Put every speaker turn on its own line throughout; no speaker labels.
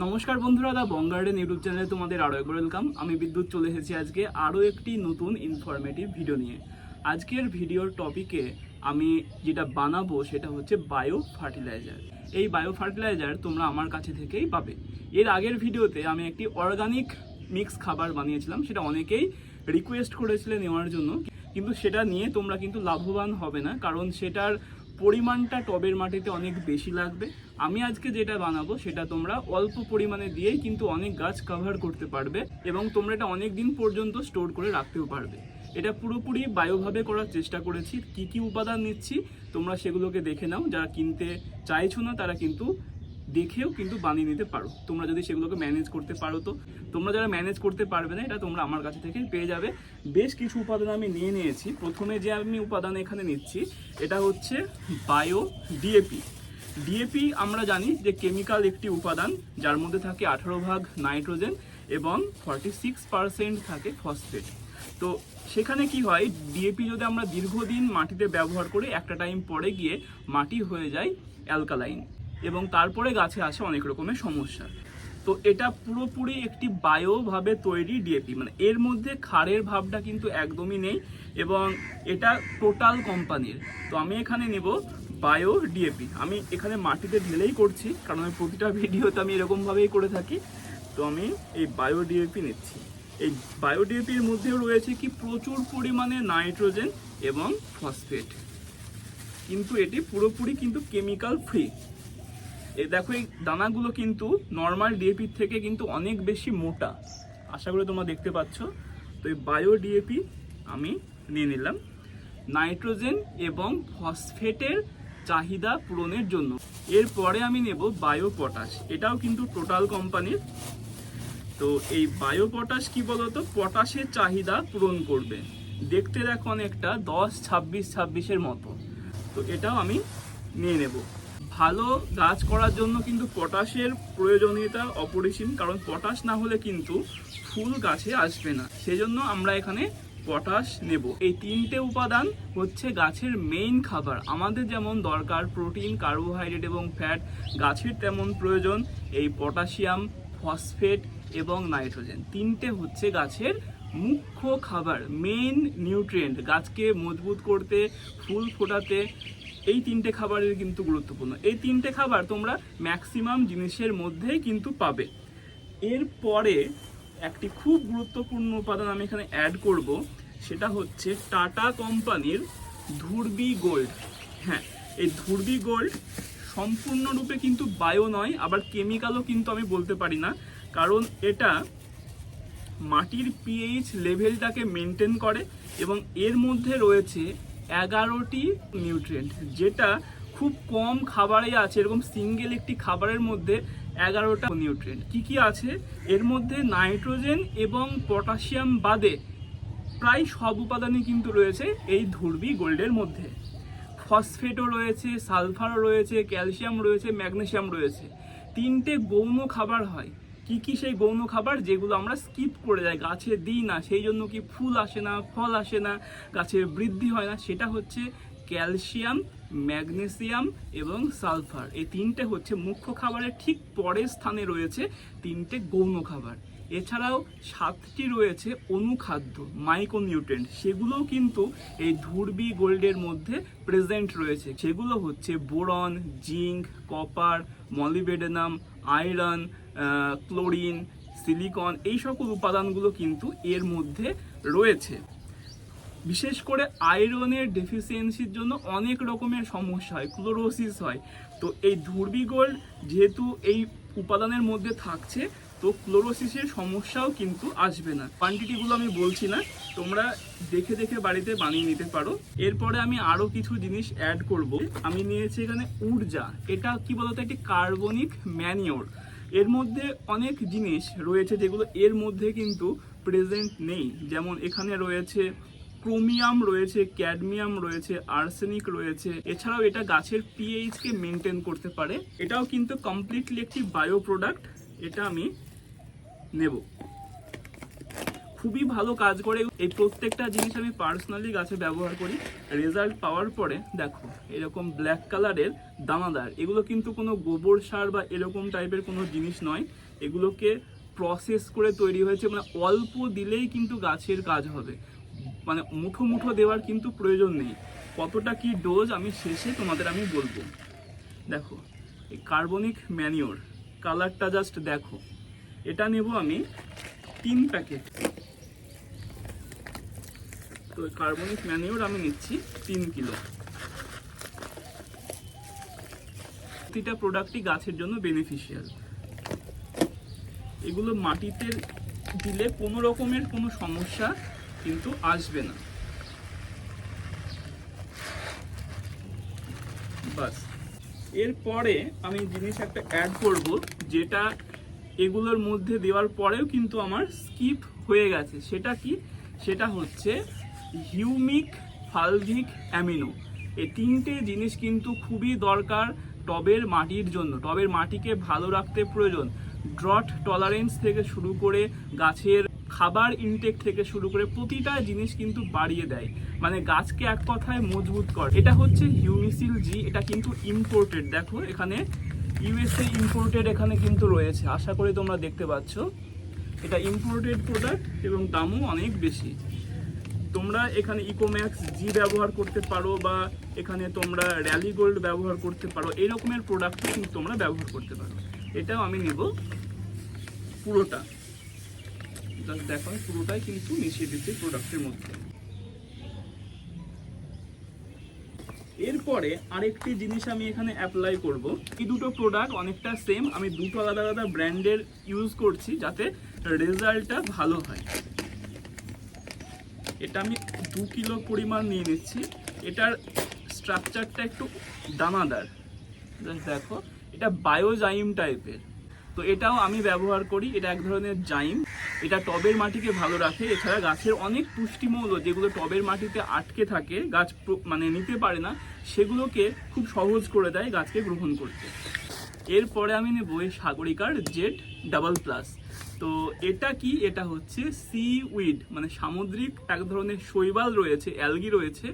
নমস্কার বন্ধুরা দা বঙ্গার্ডেন ইউটিউব চ্যানেলে তোমাদের আরও একবার ওয়েলকাম আমি বিদ্যুৎ চলে এসেছি আজকে আরও একটি নতুন ইনফরমেটিভ ভিডিও নিয়ে। আজকের ভিডিওর টপিকে আমি যেটা বানাবো সেটা হচ্ছে বায়ো ফার্টিলাইজার এই বায়ো ফার্টিলাইজার তোমরা আমার কাছে থেকেই পাবে। এর আগের ভিডিওতে আমি একটি অর্গানিক মিক্স খাবার বানিয়েছিলাম, সেটা অনেকেই রিকোয়েস্ট করেছিলেন নেওয়ার জন্য। কিন্তু সেটা নিয়ে তোমরা কিন্তু লাভবান হবে না, কারণ সেটার পরিমাণটা টবের মাটিতে অনেক বেশি লাগবে। আমি আজকে যেটা বানাবো সেটা তোমরা অল্প পরিমাণে দিয়েই কিন্তু অনেক গাছ কভার করতে পারবে এবং তোমরা এটা অনেক দিন পর্যন্ত স্টোর করে রাখতেও পারবে। এটা পুরোপুরি বায়োভাবে করার চেষ্টা করেছি, কি কি উপাদান নিচ্ছি তোমরা সেগুলোকে দেখে নাও। যারা কিনতে চাইছো না তারা কিন্তু দেখেও কিন্তু বানিয়ে নিতে পারো। তোমরা যদি সেগুলোকে ম্যানেজ করতে পারো তো। তোমরা যারা ম্যানেজ করতে পারবে না, এটা তোমরা আমার কাছে থেকে পেয়ে যাবে। বেশ কিছু উপাদান আমি নিয়ে নিয়েছি। প্রথমে যে আমি উপাদান এখানে নিচ্ছি, এটা হচ্ছে বায়ো ডিএপি ডিএপি আমরা জানি যে কেমিক্যাল একটি উপাদান, যার মধ্যে থাকে আঠারো ভাগ নাইট্রোজেন এবং ফর্টি সিক্স পার্সেন্ট থাকে ফসফেট তো সেখানে কি হয় ডিএপি যদি আমরা দীর্ঘদিন মাটিতে ব্যবহার করে, একটা টাইম পরে গিয়ে মাটি হয়ে যায় অ্যালকালাইন এবং তারপরে গাছে আসে অনেক রকমের সমস্যা। তো এটা পুরোপুরি একটি বায়োভাবে তৈরি ডিএপি মানে এর মধ্যে ক্ষারের ভাবটা কিন্তু একদমই নেই এবং এটা টোটাল কোম্পানির। তো আমি এখানে নেব বায়ো ডিএপি আমি এখানে মাটিতে ঢেলেই করছি, কারণ আমি প্রতিটা ভিডিওতে আমি এরকমভাবেই করে থাকি। তো আমি এই বায়ো ডিএপি নিচ্ছি। এই বায়ো ডিএপির মধ্যেও রয়েছে কি প্রচুর পরিমাণে নাইট্রোজেন এবং ফসফেট। কিন্তু এটি পুরোপুরি কিন্তু কেমিক্যাল ফ্রি। এই দেখো, এই দানাগুলো কিন্তু নর্মাল ডিএপির থেকে কিন্তু অনেক বেশি মোটা। আশা করি তোমরা দেখতে পাচ্ছ। তো এই বায়ো ডিএপি আমি নিয়ে নিলাম। নাইট্রোজেন এবং ফসফেটের চাহিদা পূরণের জন্য। এরপরে আমি নেব বায়ো পটাশ এটাও কিন্তু টোটাল কোম্পানির তো এই বায়ো পটাশ কি বলতো? পটাশের চাহিদা পূরণ করবে। দেখতে দেখো অনেকটা দশ, ছাব্বিশ, ছাব্বিশের মতো। তো এটাও আমি নিয়ে নেব। ভালো গাছ করার জন্য কিন্তু পটাশের প্রয়োজনীয়তা অপরিসীম, কারণ পটাশ না হলে কিন্তু ফুল গাছে আসবে না। সেজন্য আমরা এখানে পটাশ নেব। এই তিনটে উপাদান হচ্ছে গাছের মেইন খাবার। আমাদের যেমন দরকার প্রোটিন কার্বোহাইড্রেট এবং ফ্যাট গাছের তেমন প্রয়োজন এই পটাশিয়াম ফসফেট এবং নাইট্রোজেন তিনটে হচ্ছে গাছের মুখ্য খাবার মেইন নিউট্রিয়েন্ট গাছকে মজবুত করতে, ফুল ফোটাতে, এই তিনটে খাবারের কিন্তু গুরুত্বপূর্ণ। এই তিনটে খাবার তোমরা ম্যাক্সিমাম জিনিসের মধ্যেই কিন্তু পাবে। এরপরে একটি খুব গুরুত্বপূর্ণ উপাদান আমি এখানে অ্যাড করব, সেটা হচ্ছে টাটা কোম্পানির ধুরবি গোল্ড। হ্যাঁ এই ধুরবি গোল্ড সম্পূর্ণরূপে কিন্তু বায়ো নয়, আবার কেমিক্যালও কিন্তু আমি বলতে পারি না, কারণ এটা মাটির পিএইচ লেভেলটাকে মেনটেন করে এবং এর মধ্যে রয়েছে এগারোটি নিউট্রিয়েন্ট যেটা খুব কম খাবারেই আছে। এরকম সিঙ্গেল একটি খাবারের মধ্যে এগারোটা নিউট্রিয়েন্ট কি কি আছে? এর মধ্যে নাইট্রোজেন এবং পটাশিয়াম বাদে প্রায় সব উপাদানই কিন্তু রয়েছে এই ধুরবি গোল্ডের মধ্যে। ফসফেটও রয়েছে সালফারও রয়েছে ক্যালসিয়াম রয়েছে ম্যাগনেসিয়াম রয়েছে। তিনটে গৌণ খাবার হয়। কি কি সেই গৌণ খাবার যেগুলো আমরা স্কিপ করে যাই? গাছে দিই না, সেই জন্য কি ফুল আসে না, ফল আসে না, গাছের বৃদ্ধি হয় না? সেটা হচ্ছে ক্যালসিয়াম, ম্যাগনেসিয়াম এবং সালফার। এই তিনটে হচ্ছে মুখ্য খাবারের ঠিক পরের স্থানে রয়েছে তিনটে গৌণ খাবার। এছাড়াও সাতটি রয়েছে অনুখাদ্য মাইক্রোনিউট্রেন্ট সেগুলোও কিন্তু এই ধুরবি গোল্ডের মধ্যে প্রেজেন্ট রয়েছে। সেগুলো হচ্ছে boron, zinc, copper, molybdenum, iron chlorine, silicon, এই সকল উপাদানগুলো কিন্তু এর মধ্যে রয়েছে। বিশেষ করে আয়রনের ডেফিসিয়েন্সির জন্য অনেক রকমের সমস্যা হয়, ক্লোরোসিস হয়। তো এই ধুরবি গোল্ড যেহেতু এই উপাদানের মধ্যে থাকছে, তো ক্লোরোসিসের সমস্যাও কিন্তু আসবে না। কোয়ান্টিটিগুলো আমি বলছি না, তোমরা দেখে দেখে বাড়িতে বানিয়ে নিতে পারো। এরপরে আমি আরও কিছু জিনিস অ্যাড করব। আমি নিয়েছি এখানে উর্জা এটা কি বলতো? একটি কার্বনিক ম্যানিওর এর মধ্যে অনেক জিনিস রয়েছে যেগুলো এর মধ্যে কিন্তু প্রেজেন্ট নেই। যেমন এখানে রয়েছে ক্রোমিয়াম রয়েছে ক্যাডমিয়াম রয়েছে আর্সেনিক রয়েছে। এছাড়াও এটা গাছের পিএইচকে মেনটেন করতে পারে। এটাও কিন্তু কমপ্লিটলি একটি বায়ো প্রোডাক্ট এটা আমি নেব। খুবই ভালো কাজ করে। এই প্রত্যেকটা জিনিস আমি পার্সোনালি গাছে ব্যবহার করি। রেজাল্ট পাওয়ার পরে দেখো, এরকম ব্ল্যাক কালারের দানাদার, এগুলো কিন্তু কোনো গোবর সার বা এরকম টাইপের কোনো জিনিস নয়। এগুলোকে প্রসেস করে তৈরি হয়েছে মানে অল্প দিলেই কিন্তু গাছের কাজ হবে। মানে মুঠো মুঠো দেওয়ার কিন্তু প্রয়োজন নেই। কতটা কি ডোজ আমি শেষে তোমাদের আমি বলব। দেখো, এই কার্বনিক ম্যানিওর কালারটা জাস্ট দেখো। এটা নেব আমি তিন প্যাকেট কার্বনিক ম্যানিওর আমি নিচ্ছি তিন কিলো। প্রতিটা প্রোডাক্টই গাছের জন্য বেনিফিশিয়াল এগুলো মাটিতে দিলে কোনো রকমের কোনো সমস্যা কিন্তু আসবে না। বাস। এরপরে আমি জিনিস একটা অ্যাড করব, যেটা এগুলোর মধ্যে দেওয়ার পরেও কিন্তু আমার স্কিপ হয়ে গেছে। সেটা কি? সেটা হচ্ছে হিউমিক ফালভিক অ্যামিনো। এই তিনটে জিনিস কিন্তু খুবই দরকার টবের মাটির জন্য। টবের মাটিকে ভালো রাখতে প্রয়োজন। ড্রট টলারেন্স থেকে শুরু করে গাছের খাবার ইনটেক থেকে শুরু করে প্রতিটা জিনিস কিন্তু বাড়িয়ে দেয়। মানে গাছকে এক কথায় মজবুত করে। এটা হচ্ছে হিউমিসিল জি, এটা কিন্তু ইম্পোর্টেড দেখো, এখানে ইউএসএ ইম্পোর্টেড এখানে কিন্তু রয়েছে। আশা করি তোমরা দেখতে পাচ্ছ। এটা ইম্পোর্টেড প্রোডাক্ট এবং দামও অনেক বেশি। তোমরা এখানে ইকোম্যাক্স জি ব্যবহার করতে পারো বা এখানে তোমরা র্যালি গোল্ড ব্যবহার করতে পারো, এই রকমের প্রোডাক্টও কিন্তু তোমরা ব্যবহার করতে পারো। এটাও আমি নেব পুরোটা। জাস্ট দেখো, পুরোটাই কিন্তু মিশিয়ে দিচ্ছি প্রোডাক্টের মধ্যে। এরপরে আরেকটি জিনিস আমি এখানে অ্যাপ্লাই করব। এই দুটো প্রোডাক্ট অনেকটা সেম আমি দুটো আলাদা আলাদা ব্র্যান্ডের ইউজ করছি যাতে রেজাল্টটা ভালো হয়। এটা আমি দু কিলো পরিমাণ নিয়ে নিচ্ছি। এটার স্ট্রাকচারটা একটু দানাদার। দেখো, এটা বায়োজাইম টাইপের তো এটাও আমি ব্যবহার করি, এটা এক ধরনের জাইম এটা টবের মাটিকে ভালো রাখে, এছাড়া গাছের অনেক পুষ্টিমৌল যেগুলো টবের মাটিতে আটকে থাকে, গাছ মানে নিতে পারে না, সেগুলোকে খুব সহজ করে দেয় গাছকে গ্রহণ করতে। এরপরে আমি নেব এই সাগরিকার জেট ডাবল প্লাস তো এটা কি? এটা হচ্ছে সি উইড মানে সামুদ্রিক এক ধরনের শৈবাল রয়েছে অ্যালগি রয়েছে।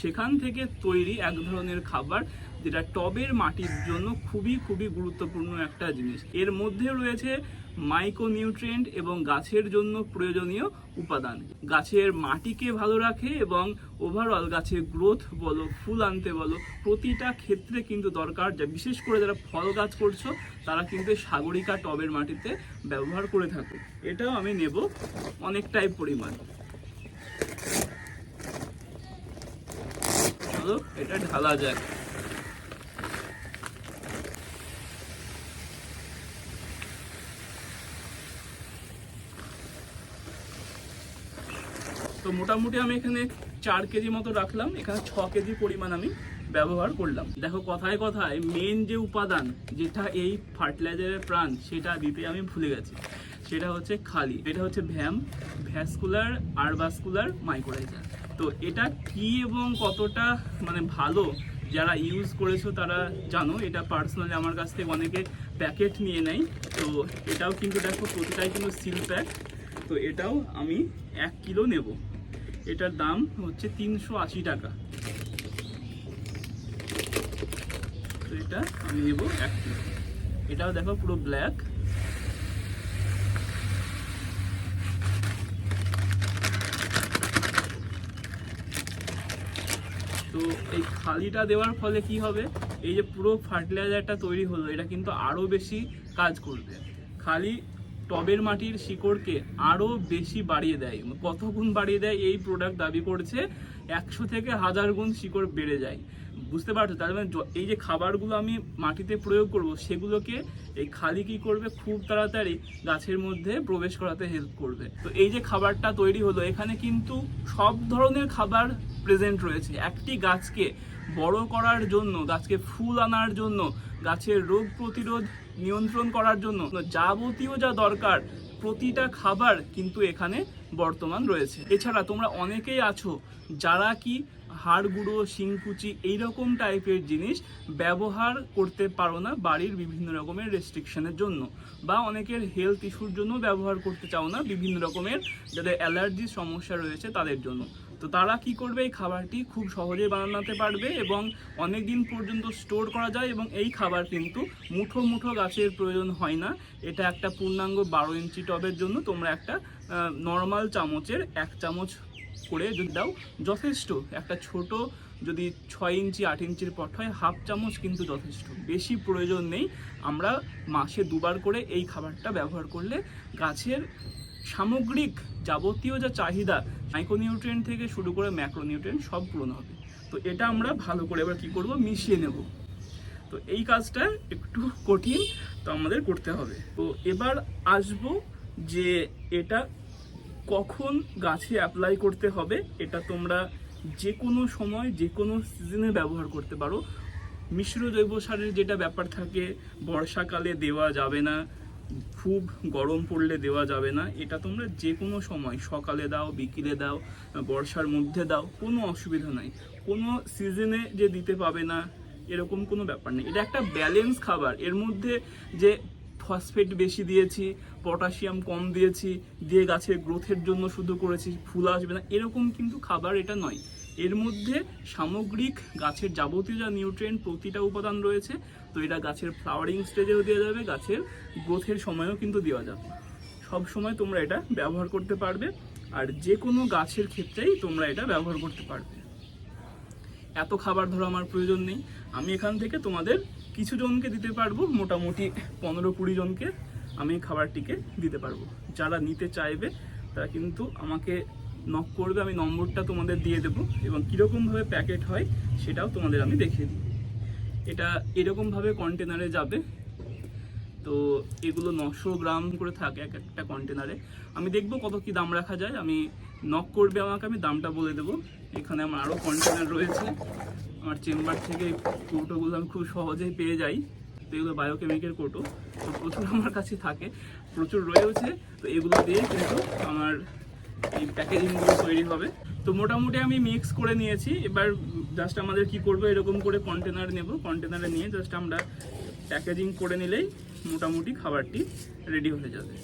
সেখান থেকে তৈরি এক ধরনের খাবার যেটা টবের মাটির জন্য খুবই খুবই গুরুত্বপূর্ণ একটা জিনিস। এর মধ্যে রয়েছে মাইক্রোনিউট্রিয়েন্ট এবং গাছের জন্য প্রয়োজনীয় উপাদান। গাছের মাটিকে ভালো রাখে এবং ওভারঅল গাছের গ্রোথ বলো, ফুল আনতে বলো, প্রতিটা ক্ষেত্রে কিন্তু দরকার যা বিশেষ করে যারা ফল গাছ করছ, তারা কিন্তু সাগরিকা টবের মাটিতে ব্যবহার করে থাকো। এটাও আমি নেব অনেকটাই পরিমাণ। চলো এটা ঢালা যাক। তো মোটামুটি আমি এখানে চার কেজি মতো রাখলাম, এখানে ছ কেজি পরিমাণ আমি ব্যবহার করলাম। দেখো, কথায় কথায় মেন যে উপাদান, যেটা এই ফার্টিলাইজারের প্রাণ, সেটা দিতে আমি ভুলে গেছি। সেটা হচ্ছে খালি, এটা হচ্ছে ভ্যাম, ভ্যাসকুলার আরবাসকুলার মাইক্রোলাইজার তো এটা কি এবং কতটা মানে ভালো যারা ইউজ করেছ তারা জানো, এটা পার্সোনালি আমার কাছ থেকে অনেকে প্যাকেট নিয়ে নেয়। তো এটাও কিন্তু দেখো, প্রতিটাই কিন্তু সিল প্যাক তো এটাও আমি এক কিলো নেব। এটার দাম হচ্ছে তিনশো আশি টাকা। তো এটা আমি নেব এক কিলো এটাও দেখো পুরো ব্ল্যাক তো এই খালিটা দেওয়ার ফলে কি হবে? এই যে পুরো ফার্টিলাইজারটা তৈরি হলো, এটা কিন্তু আরও বেশি কাজ করবে। খালি টবের মাটির শিকড়কে আরও বেশি বাড়িয়ে দেয় কত গুণ বাড়িয়ে দেয়, এই প্রোডাক্ট দাবি করছে একশো থেকে হাজার গুণ শিকড় বেড়ে যায়। বুঝতে পারছ? তার মানে এই যে খাবারগুলো আমি মাটিতে প্রয়োগ করব, সেগুলোকে এই খালি কি করবে? খুব তাড়াতাড়ি গাছের মধ্যে প্রবেশ করাতে হেল্প করবে। তো এই যে খাবারটা তৈরি হলো, এখানে কিন্তু সব ধরনের খাবার প্রেজেন্ট রয়েছে। একটি গাছকে বড় করার জন্য, গাছকে ফুল আনার জন্য, গাছের রোগ প্রতিরোধ নিয়ন্ত্রণ করার জন্য, যাবতীয় যা দরকার প্রতিটা খাবার কিন্তু এখানে বর্তমান রয়েছে। এছাড়া তোমরা অনেকেই আছো যারা কি হাড় গুঁড়ো, শিংকুচি এইরকম টাইপের জিনিস ব্যবহার করতে পারো না বাড়ির বিভিন্ন রকমের রেস্ট্রিকশনের জন্য বা অনেকের হেলথ ইস্যুর জন্য ব্যবহার করতে চাও না বিভিন্ন রকমের যাদের অ্যালার্জির সমস্যা রয়েছে তাদের জন্য। তো তারা কি করবে? এই খাবারটি খুব সহজেই বানাতে পারবে এবং অনেক দিন পর্যন্ত স্টোর করা যায় এবং এই খাবার কিন্তু মুঠো মুঠো গাছের প্রয়োজন হয় না। এটা একটা পূর্ণাঙ্গ বারো ইঞ্চি টবের জন্য তোমরা একটা নর্মাল চামচের এক চামচ করে যদি দাও, যথেষ্ট। একটা ছোট যদি ছয় ইঞ্চি, আট ইঞ্চির পট হয়, হাফ চামচ কিন্তু যথেষ্ট। বেশি প্রয়োজন নেই। আমরা মাসে দুবার করে এই খাবারটা ব্যবহার করলে গাছের সামগ্রিক যাবতীয় যা চাহিদা মাইক্রোনিউট্রিয়েন্ট থেকে শুরু করে ম্যাক্রোনিউট্রিয়েন্ট সব পূরণ হবে। তো এটা আমরা ভালো করে এবার কি করব? মিশিয়ে নেব। তো এই কাজটা একটু কঠিন, তো আমাদের করতে হবে। তো এবার আসব যে এটা কখন গাছে অ্যাপ্লাই করতে হবে, এটা তোমরা যে কোনো সময় যে কোনো সিজনে ব্যবহার করতে পারো। মিশ্র জৈব সারের যেটা ব্যাপার থাকে, বর্ষাকালে দেওয়া যাবে না খুব গরম পড়লে দেওয়া যাবে না। এটা তোমরা যে কোনো সময়, সকালে দাও, বিকেলে দাও, বর্ষার মধ্যে দাও, কোনো অসুবিধা নাই। কোনো সিজনে যে দিতে পাবে না, এরকম কোনো ব্যাপার নেই। এটা একটা ব্যালেন্স খাবার। এর মধ্যে যে ফসফেট বেশি দিয়েছি পটাশিয়াম কম দিয়েছি, দিয়ে গাছের গ্রোথের জন্য শুধু করেছি, ফুল আসবে না, এরকম কিন্তু খাবার এটা নয়। এর মধ্যে সামগ্রিক গাছের যাবতীয় যা নিউট্রিয়েন্ট প্রতিটা উপাদান রয়েছে তো এটা গাছের ফ্লাওয়ারিং স্টেজেও দেওয়া যাবে, গাছের গ্রোথের সময়ও কিন্তু দেওয়া যাবে। সব সময় তোমরা এটা ব্যবহার করতে পারবে, আর যে কোনো গাছের ক্ষেত্রেই তোমরা এটা ব্যবহার করতে পারবে। এত খাবার ধরো আমার প্রয়োজন নেই, আমি এখান থেকে তোমাদের কিছু জনকে দিতে পারব, মোটামুটি পনেরো কুড়ি জনকে আমি খাবারটিকে দিতে পারব। যারা নিতে চাইবে, তারা কিন্তু আমাকে নক করবে, আমি নম্বরটা তোমাদের দিয়ে দেবো, এবং কীরকমভাবে প্যাকেট হয় সেটাও তোমাদের আমি দেখিয়ে দিই এটা এরকমভাবে কন্টেনারে যাবে। তো এগুলো নশো গ্রাম করে থাকে এক একটা কন্টেনারে আমি দেখব কত কি দাম রাখা যায়। আমি নক করবে আমাকে, আমি দামটা বলে দেবো। এখানে আমার আরও কন্টেনার রয়েছে। আমার চেম্বার থেকে কৌটোগুলো আমি খুব সহজেই পেয়ে যাই। তো এগুলো বায়োকেমিক্যাল কৌটো তো প্রচুর আমার কাছে থাকে। প্রচুর রয়েছে। তো এগুলো দিয়ে কিন্তু আমার এই প্যাকেজিংগুলো তৈরি হবে। তো মোটামুটি আমি মিক্স করে নিয়েছি। এবার জাস্ট আমাদের কি করব, এরকম করে কন্টেনার নেব। কন্টেনারে নিয়ে জাস্ট আমরা প্যাকেজিং করে নিলেই মোটামুটি খাবারটি রেডি হয়ে যাবে।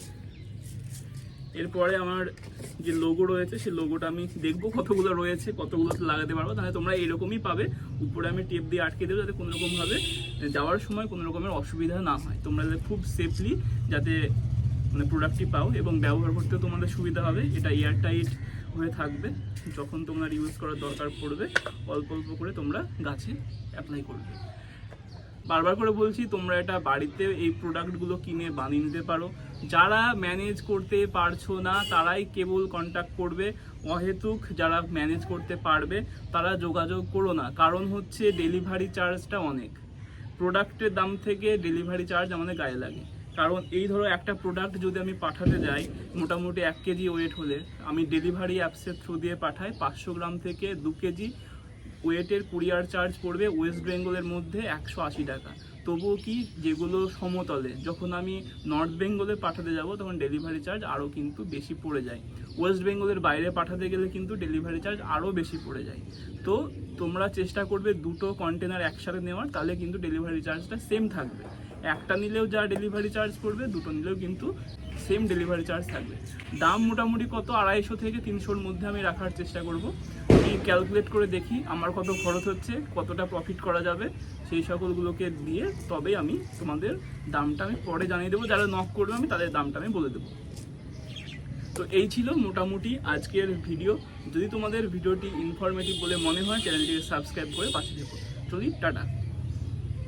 এরপরে আমার যে লোগো রয়েছে, সেই লোগোটা আমি দেখব কতগুলো রয়েছে, কতগুলো লাগাতে পারব। তাহলে তোমরা এরকমই পাবে। উপরে আমি টেপ দিয়ে আটকে দেবো যাতে কোনো রকমভাবে যাওয়ার সময় কোনো রকমের অসুবিধা না হয়। তোমরা যাতে খুব সেফলি যাতে মানে প্রোডাক্টটি পাও এবং ব্যবহার করতেও তোমাদের সুবিধা হবে। এটা এয়ার টাইট হয়ে থাকবে, যখন তোমরা ইউজ করার দরকার পড়বে, অল্প অল্প করে তোমরা গাছে অ্যাপ্লাই করবে। বারবার করে বলছি, তোমরা এটা বাড়িতে এই প্রোডাক্টগুলো কিনে বানিয়ে নিতে পারো। যারা ম্যানেজ করতে পারছ না, তারাই কেবল কন্ট্যাক্ট করবে। অহেতুক যারা ম্যানেজ করতে পারবে, তারা যোগাযোগ করো না। কারণ হচ্ছে ডেলিভারি চার্জটা অনেক। প্রোডাক্টের দাম থেকে ডেলিভারি চার্জ আমাদের গায়ে লাগে। কারণ এই ধরো একটা প্রোডাক্ট যদি আমি পাঠাতে যাই, মোটামুটি এক কেজি ওয়েট হলে, আমি ডেলিভারি অ্যাপসের থ্রু দিয়ে পাঠাই, পাঁচশো গ্রাম থেকে দু কেজি ওয়েটের কুরিয়ার চার্জ পড়বে ওয়েস্ট বেঙ্গলের মধ্যে একশো আশি টাকা। তবুও কি যেগুলো সমতলে, যখন আমি নর্থ বেঙ্গলে পাঠাতে যাব, তখন ডেলিভারি চার্জ আরও কিন্তু বেশি পড়ে যায়। ওয়েস্ট বেঙ্গলের বাইরে পাঠাতে গেলে কিন্তু ডেলিভারি চার্জ আরও বেশি পড়ে যায়। তো তোমরা চেষ্টা করবে দুটো কন্টেনার একসাথে নেওয়ার, তাহলে কিন্তু ডেলিভারি চার্জটা সেম থাকবে। একটা নিলেও যা ডেলিভারি চার্জ পড়বে, দুটো নিলেও কিন্তু সেম ডেলিভারি চার্জ থাকবে। দাম মোটামুটি কত? আড়াইশো থেকে তিনশোর মধ্যে আমি রাখার চেষ্টা করব। আমি ক্যালকুলেট করে দেখি আমার কত খরচ হচ্ছে, কতটা প্রফিট করা যাবে, সেই সকলগুলোকে দিয়ে তবে আমি তোমাদের দামটা আমি পরে জানিয়ে দেবো। যারা নক করবে, আমি তাদের দামটা আমি বলে দেবো। তো এই ছিল মোটামুটি আজকের ভিডিও যদি তোমাদের ভিডিওটি ইনফরমেটিভ বলে মনে হয় চ্যানেলটিকে সাবস্ক্রাইব করে পাশে থেকো। চলি, টাটা।